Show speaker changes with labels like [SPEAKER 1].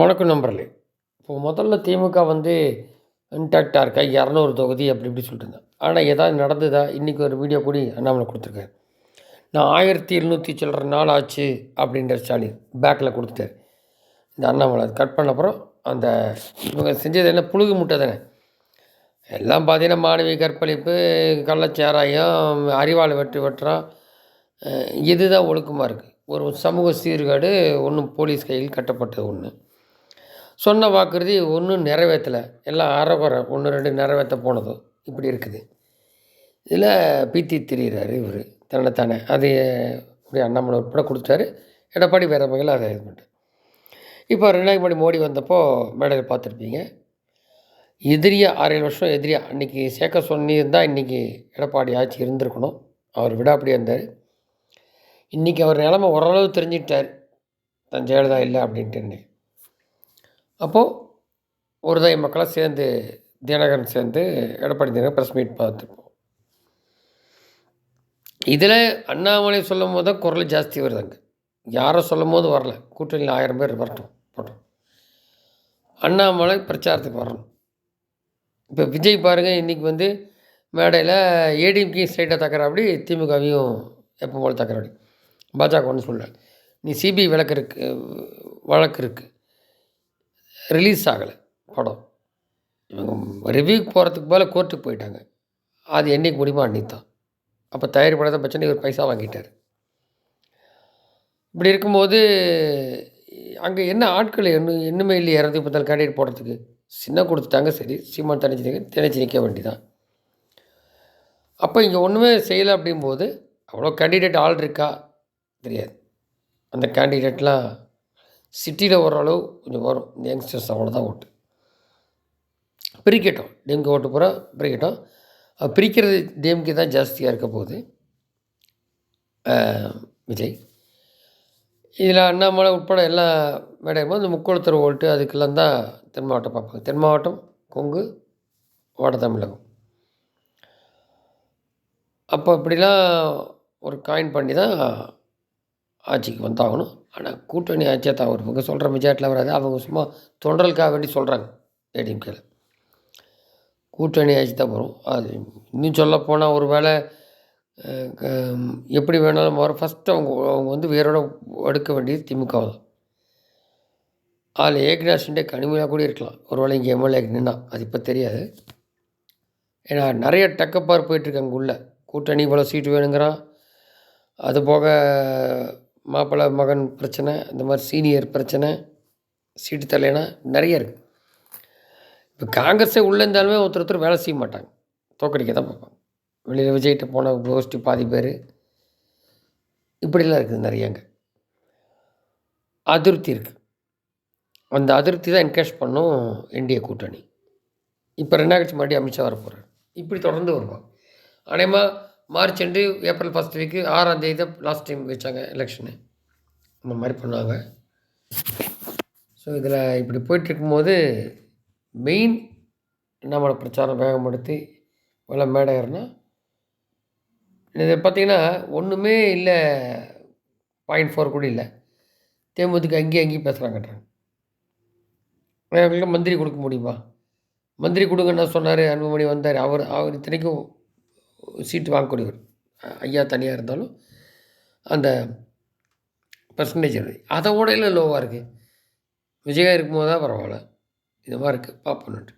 [SPEAKER 1] வணக்கம் நண்பர்களே. இப்போ முதல்ல திமுக வந்து இன்டாக்டாக இருக்கா? இரநூறு தொகுதி அப்படி இப்படி சொல்லிட்டு இருந்தேன் ஆனால் ஏதாவது நடந்ததா? இன்றைக்கி ஒரு வீடியோ கூடி அண்ணாமலை கொடுத்துருக்காரு. நான் ஆயிரத்தி எழுநூற்றி சில்லற நாள் ஆச்சு அப்படின்ற ஸ்டாலின் பேக்கில் கொடுத்துட்டாரு. இந்த அண்ணாமலை அது கட் பண்ண அப்புறம் அந்த இவங்க செஞ்சது என்ன? புழுகு முட்டை தானே. எல்லாம் பார்த்தீங்கன்னா மாணவி கற்பழிப்பு கள்ளச்சாராயம் அறிவாள் வெற்றி வெட்டுறான் இதுதான் ஒழுக்கமாக இருக்குது ஒரு சமூக சீர்காடு ஒன்றும் போலீஸ் கையில் கட்டப்பட்டது ஒன்று சொன்ன வாக்குறுதி ஒன்றும் நிறைவேற்றலை எல்லாம் அறகுறை ஒன்று ரெண்டு நிறைவேற்ற போனதும் இப்படி இருக்குது. இதில் பீத்தி திரியிறாரு இவர். தன்னைத்தானே. அது இப்படி அண்ணாமலை உட்பட கொடுத்தாரு எடப்பாடி வேறு வகையில் அதை இது பண்ணிட்டு இப்போ ரெண்டாயிரம் மணி மோடி வந்தப்போ மேடையில் பார்த்துருப்பீங்க. எதிரியா ஆறு ஏழு வருஷம் எதிரியா. அன்றைக்கி சேர்க்க சொன்னியிருந்தால் இன்றைக்கி எடப்பாடி ஆட்சி இருந்திருக்கணும். அவர் விடாப்படியாக இருந்தார். இன்றைக்கி அவர் நிலமை ஓரளவு தெரிஞ்சுக்கிட்டார். தன் ஜெயலலிதா இல்லை அப்படின்ட்டு அப்போது ஒரு தான் மக்களாக சேர்ந்து தினகரன் சேர்ந்து எடப்பாடி தினகரன் ப்ரெஸ் மீட் பார்த்துருப்போம் இதில் அண்ணாமலை சொல்லும் போது தான் குரல் ஜாஸ்தி வருதுங்க யாரை சொல்லும் போது வரல. கூட்டணியில் ஆயிரம் பேர் வரட்டும் போட்டோம். அண்ணாமலை பிரச்சாரத்துக்கு வரணும். இப்போ விஜய் பாருங்கள் இன்றைக்கி வந்து மேடையில் ஏடிஎம்கே ஸ்ட்ரைட்டாக தக்கறாப்படி திமுகவையும் எப்போ போல தக்கறாப்படி பாஜக ஒன்று சொல்ல நீ சிபிஐ வழக்கு இருக்கு வழக்கு இருக்குது ரிலீஸ் ஆகலை படம். இவங்க ரிவ்யூக்கு போகிறதுக்கு போல கோர்ட்டுக்கு போயிட்டாங்க. அது என்றைக்கு முடியுமோ அன்னைக்கு தான் அப்போ தயாரிப்படாத பிரச்சனை இவர் பைசா வாங்கிட்டார். இப்படி இருக்கும்போது அங்கே என்ன ஆட்கள் இன்னும் இன்னுமே இல்லை இறந்து இப்போ தான் கேண்டிடேட் போடுறதுக்கு. சின்ன கொடுத்துட்டாங்க சரி சீமான் தனிச்சு நிற்க தினைச்சு நிற்க வேண்டிதான். அப்போ இங்கே ஒன்றுமே செய்யலை அப்படிங்கும்போது அவ்வளோ கேண்டிடேட் ஆள் இருக்கா? தெரியாது. அந்த கேண்டிடேட்லாம் சிட்டியில் ஓரளவு கொஞ்சம் வரும். இந்த யங்ஸ்டர்ஸ் அவ்வளோதான் ஓட்டு. பிரிக்கட்டும். டிஎம்கே ஓட்டு பூரா பிரிக்கட்டும். பிரிக்கிறது டிஎம்கே தான் ஜாஸ்தியாக இருக்க போகுது. விஜய். இதில் அண்ணாமலை உட்பட எல்லா மேடையும் இந்த முக்கோணத்தர் ஓட்டு அதுக்கெல்லாம் தான் தென் மாவட்டம் பார்ப்பாங்க. தென் மாவட்டம் கொங்கு வட தமிழகம். அப்போ இப்படிலாம் ஒரு காயின் பண்ணி தான் ஆட்சிக்கு வந்தாகணும். ஆனால் கூட்டணி ஆட்சியாக தான் வரும் இவங்க சொல்கிற மெஜாரிட்டியில் வராது அவங்க சும்மா தொண்டர்களுக்காக வேண்டி சொல்கிறாங்க ஏடிஎம்கேல கூட்டணி ஆட்சி தான் வரும். அது இன்னும் சொல்லப்போனால் ஒரு வேளை க- எப்படி வேணாலும் வர ஃபஸ்ட்டு அவங்க அவங்க வந்து வேரோட எடுக்க வேண்டியது திமுக தான். அதில் ஏக்நாத் ஷிண்டே கனிமையாக கூட இருக்கலாம். ஒரு வேளை இங்கே எம்எல்ஏ நின்னா. அது இப்போ தெரியாது. ஏன்னா நிறைய டக்கப்பார் போயிட்டுருக்கு உள்ள. கூட்டணி இவ்வளோ சீட்டு வேணுங்கிறான். அது போக மாப்பிள்ளை மகன் பிரச்சனை இந்த மாதிரி சீனியர் பிரச்சனை சீட்டு தலைனா நிறைய இருக்குது இப்போ காங்கிரஸே உள்ளே இருந்தாலுமே ஒருத்தர் ஒருத்தர் வேலை செய்ய மாட்டாங்க. தோக்கடிக்க தான் பார்ப்பாங்க. வெளியில் விஜய்கிட்ட போன கோஷ்டி பாதி பேர். இப்படிலாம் இருக்குது நிறையங்க அதிருப்தி இருக்குது அந்த அதிருப்தி தான் என்கரேஜ் பண்ணும் இந்திய கூட்டணி. இப்போ ரெண்டாயிரத்தி கட்சி மறுபடியும் அமித்ஷா வர போகிறார் இப்படி தொடர்ந்து வருவாங்க. அநேகமாக March and April first week ஆறாம் தேதி தான் லாஸ்ட் டைம் வச்சாங்க எலெக்ஷனு அந்த மாதிரி பண்ணாங்க ஸோ இதில் இப்படி போயிட்டுருக்கும்போது மெயின் நம்மளோட பிரச்சாரம் வேகப்படுத்தி வள மேடை ஏறினா இது பார்த்திங்கன்னா ஒன்றுமே இல்லை பாயிண்ட் ஃபோர் கூட இல்லை. தேமுதிக அங்கேயும் அங்கேயும் பேசுகிறாங்கன்றாங்க அவங்களுக்கு மந்திரி கொடுக்க முடியுமா? மந்திரி கொடுங்கன்னு சொன்னார் அன்புமணி வந்தார். அவர் அவர் இத்தனைக்கும் சீட்டு வாங்கக்கூடியவர். ஐயா தனியாக இருந்தாலும் அந்த பர்சன்டேஜ் அதை விட லோவாக இருக்குது விஜயா இருக்கும்போது தான் பரவாயில்ல. இது மாதிரி இருக்குது பார்ப்போன்னுட்டு